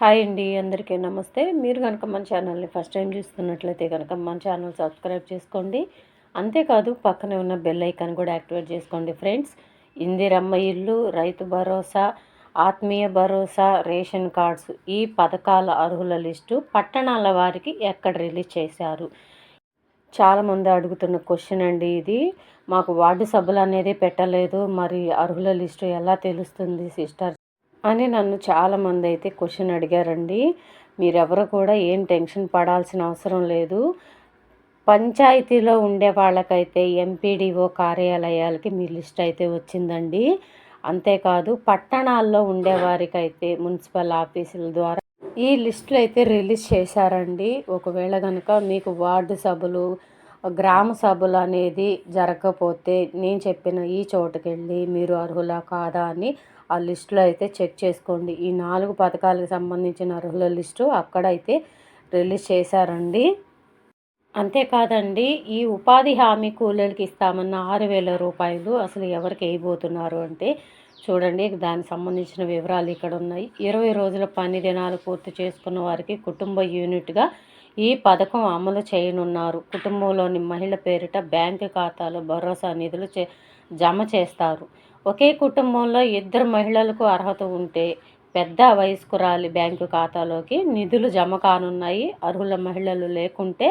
Hi అండి అందరికీ నమస్తే. మీరు కనుక మన ఛానల్ని ఫస్ట్ టైం చూస్తున్నట్లయితే కనుక మన ఛానల్ సబ్స్క్రైబ్ చేసుకోండి. అంతేకాదు పక్కనే ఉన్న బెల్ ఐకాన్ కూడా యాక్టివేట్ చేసుకోండి ఫ్రెండ్స్. ఇందిరమ్మ ఇల్లు రైతు భరోసా ఆత్మీయ భరోసా రేషన్ కార్డ్స్ ఈ పథకాల అర్హుల లిస్టు పట్టణాల వారికి ఎక్కడ రిలీజ్ చేశారు? చాలామంది అడుగుతున్న క్వశ్చన్ అండి ఇది. మాకు వార్డు సభలు అనేది పెట్టలేదు. మరి అర్హుల లిస్టు ఎలా తెలుస్తుంది సిస్టర్? అని నన్ను చాలామంది అయితే క్వశ్చన్ అడిగారండి. మీరెవరు కూడా ఏం టెన్షన్ పడాల్సిన అవసరం లేదు. పంచాయతీలో ఉండే వాళ్ళకైతే ఎంపీడీఓ కార్యాలయాలకి మీ లిస్ట్ అయితే వచ్చిందండి. అంతేకాదు పట్టణాల్లో ఉండే వారికైతే మున్సిపల్ ఆఫీసుల ద్వారా ఈ లిస్టులు అయితే రిలీజ్ చేశారండి. ఒకవేళ కనుక మీకు వార్డు సభలు గ్రామ సభలు అనేది జరగకపోతే నేను చెప్పిన ఈ చోటుకెళ్ళి మీరు అర్హులా కాదా అని ఆ లిస్టులో అయితే చెక్ చేసుకోండి. ఈ నాలుగు పథకాలకు సంబంధించిన అర్హుల లిస్టు అక్కడైతే రిలీజ్ చేశారండి. అంతేకాదండి ఈ ఉపాధి హామీ కూలీలకి ఇస్తామన్న ఆరు వేల రూపాయలు అసలు ఎవరికి వేయబోతున్నారు అంటే చూడండి దానికి సంబంధించిన వివరాలు ఇక్కడ ఉన్నాయి ఇరవై రోజుల పని దినాలు పూర్తి చేసుకున్న వారికి కుటుంబ యూనిట్గా ఈ పథకం అమలు చేయనున్నారు. కుటుంబంలోని మహిళ పేరిట బ్యాంకు ఖాతాలో భరోసా నిధులు చే జమ చేస్తారు. ఒకే కుటుంబంలో ఇద్దరు మహిళలకు అర్హత ఉంటే పెద్ద వయస్కురాలి బ్యాంకు ఖాతాలోకి నిధులు జమ కానున్నాయి. అర్హుల మహిళలు లేకుంటే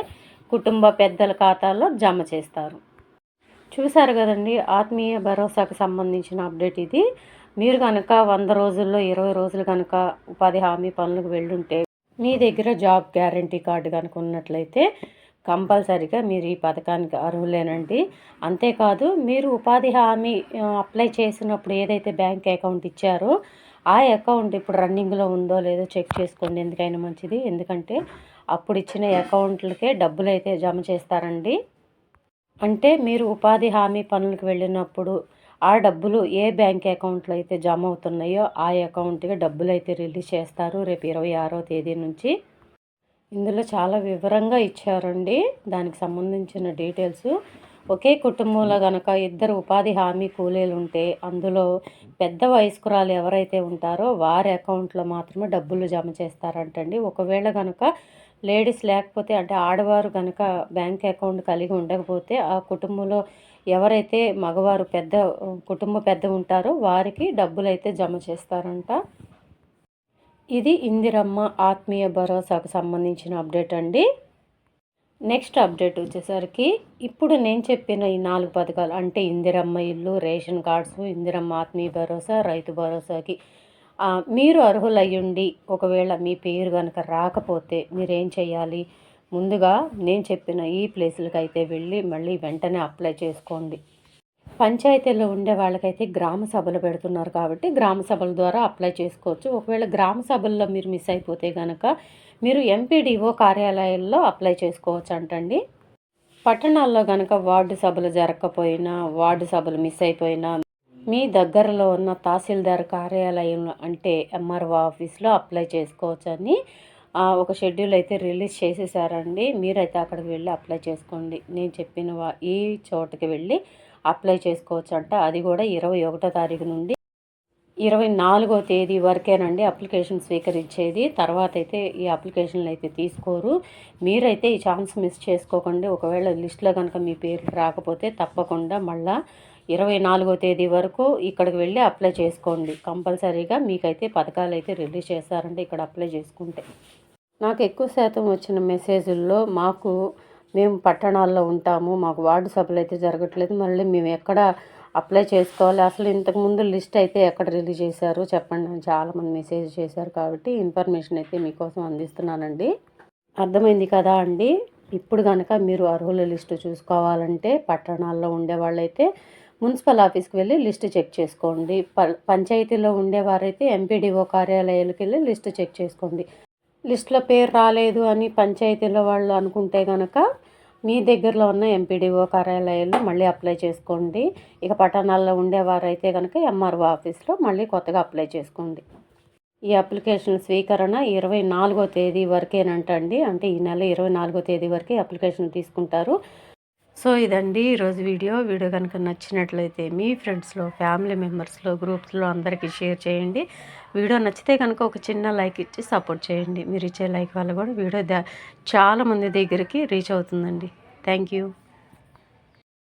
కుటుంబ పెద్దల ఖాతాలో జమ చేస్తారు. చూశారు కదండి ఆత్మీయ భరోసాకు సంబంధించిన అప్డేట్ ఇది. మీరు కనుక వంద రోజుల్లో ఇరవై రోజులు కనుక ఉపాధి హామీ పనులకు వెళ్ళుంటే మీ దగ్గర జాబ్ గ్యారంటీ కార్డు కనుక ఉన్నట్లయితే కంపల్సరిగా మీరు ఈ పథకానికి అర్హులేనండి. అంతేకాదు మీరు ఉపాధి హామీ అప్లై చేసినప్పుడు ఏదైతే బ్యాంక్ అకౌంట్ ఇచ్చారో ఆ అకౌంట్ ఇప్పుడు రన్నింగ్లో ఉందో లేదో చెక్ చేసుకోండి ఎందుకైనా మంచిది. ఎందుకంటే అప్పుడు ఇచ్చిన అకౌంట్లకే డబ్బులు అయితే జమ చేస్తారండి. అంటే మీరు ఉపాధి హామీ పనులకు వెళ్ళినప్పుడు ఆ డబ్బులు ఏ బ్యాంక్ అకౌంట్లో అయితే జమ అవుతున్నాయో ఆ అకౌంట్కి డబ్బులు అయితే రిలీజ్ చేస్తారు. రేపు ఇరవై ఆరో తేదీ నుంచి. ఇందులో చాలా వివరంగా ఇచ్చారండి. దానికి సంబంధించిన డీటెయిల్స్. ఒకే కుటుంబంలో కనుక ఇద్దరు ఉపాధి హామీ కూలీలు ఉంటే అందులో పెద్ద వయస్కురాలు ఎవరైతే ఉంటారో వారి అకౌంట్లో మాత్రమే డబ్బులు జమ చేస్తారంటండి. ఒకవేళ కనుక లేడీస్ లేకపోతే అంటే ఆడవారు కనుక బ్యాంక్ అకౌంట్ కలిగి ఉండకపోతే ఆ కుటుంబంలో ఎవరైతే మగవారు పెద్ద కుటుంబ పెద్ద ఉంటారో వారికి డబ్బులు అయితే జమ చేస్తారంట. ఇది ఇందిరమ్మ ఆత్మీయ భరోసాకు సంబంధించిన అప్డేట్ అండి. నెక్స్ట్ అప్డేట్ వచ్చేసరికి ఇప్పుడు నేను చెప్పిన ఈ నాలుగు పథకాలు అంటే ఇందిరమ్మ ఇల్లు రేషన్ కార్డ్స్ ఇందిరమ్మ ఆత్మీయ భరోసా రైతు భరోసాకి. మీరు అర్హులయ్యుండి ఒకవేళ మీ పేరు కనుక రాకపోతే మీరేం చేయాలి? ముందుగా నేను చెప్పిన ఈ ప్లేసులకి అయితే వెళ్ళి మళ్ళీ వెంటనే అప్లై చేసుకోండి. పంచాయతీలో ఉండే వాళ్ళకైతే గ్రామ సభలు పెడుతున్నారు కాబట్టి గ్రామ సభల ద్వారా అప్లై చేసుకోవచ్చు. ఒకవేళ గ్రామ సభల్లో మీరు మిస్ అయిపోతే కనుక మీరు ఎంపీడీఓ కార్యాలయాల్లో అప్లై చేసుకోవచ్చు అంటండి. పట్టణాల్లో కనుక వార్డు సభలు జరగకపోయినా వార్డు సభలు మిస్ అయిపోయినా మీ దగ్గరలో ఉన్న తహసీల్దార్ కార్యాలయం అంటే ఎంఆర్ఓ ఆఫీస్లో అప్లై చేసుకోవచ్చు అని ఒక షెడ్యూల్ అయితే రిలీజ్ చేసేసారండి. మీరైతే అక్కడికి వెళ్ళి అప్లై చేసుకోండి. నేను చెప్పిన ఈ చోటకి వెళ్ళి అప్లై చేసుకోవచ్చు అంట అది కూడా ఇరవై ఒకటో తారీఖు నుండి ఇరవై నాలుగో తేదీ వరకేనండి అప్లికేషన్ స్వీకరించేది. తర్వాత అయితే ఈ అప్లికేషన్లు అయితే తీసుకోరు. మీరైతే ఈ ఛాన్స్ మిస్ చేసుకోకండి. ఒకవేళ లిస్ట్లో కనుక మీ పేరు రాకపోతే తప్పకుండా మళ్ళా ఇరవై నాలుగో తేదీ వరకు ఇక్కడికి వెళ్ళి అప్లై చేసుకోండి. కంపల్సరీగా మీకైతే పథకాలు అయితే రిలీజ్ చేస్తారండి ఇక్కడ అప్లై చేసుకుంటే. నాకు ఎక్కువ శాతం వచ్చిన మెసేజ్ల్లో మాకు మేము పట్టణాల్లో ఉంటాము మాకు వార్డు సభలు అయితే జరగట్లేదు మళ్ళీ మేము ఎక్కడ అప్లై చేసుకోవాలి? అసలు ఇంతకుముందు లిస్ట్ అయితే ఎక్కడ రిలీజ్ చేశారు? చెప్పండి. అని చాలామంది మెసేజ్ చేశారు కాబట్టి ఇన్ఫర్మేషన్ అయితే మీకోసం అందిస్తున్నానండి. అర్థమైంది కదా అండి? ఇప్పుడు కనుక మీరు అర్హుల లిస్టు చూసుకోవాలంటే పట్టణాల్లో ఉండే వాళ్ళైతే మున్సిపల్ ఆఫీస్కి వెళ్ళి లిస్ట్ చెక్ చేసుకోండి. ప పంచాయతీలో ఉండేవారైతే ఎంపీడీఓ కార్యాలయాలకు వెళ్ళి లిస్ట్ చెక్ చేసుకోండి. లిస్ట్లో పేరు రాలేదు అని పంచాయతీలో వాళ్ళు అనుకుంటే కనుక మీ దగ్గరలో ఉన్న ఎంపీడీఓ కార్యాలయాల్లో మళ్ళీ అప్లై చేసుకోండి. ఇక పట్టణాల్లో ఉండేవారైతే కనుక ఎంఆర్ఓ ఆఫీస్లో మళ్ళీ కొత్తగా అప్లై చేసుకోండి. ఈ అప్లికేషన్ స్వీకరణ ఇరవై నాలుగో తేదీ వరకేనంటండి. అంటే ఈ నెల ఇరవై నాలుగో తేదీ వరకే అప్లికేషన్ తీసుకుంటారు. సో ఇదండి ఈరోజు వీడియో. వీడియో కనుక నచ్చినట్లయితే మీ ఫ్రెండ్స్లో ఫ్యామిలీ మెంబర్స్లో గ్రూప్స్లో అందరికీ షేర్ చేయండి. వీడియో నచ్చితే కనుక ఒక చిన్న లైక్ ఇచ్చి సపోర్ట్ చేయండి. మీరు ఇచ్చే లైక్ వల్ల కూడా వీడియో చాలామంది దగ్గరికి రీచ్ అవుతుందండి. Thank you.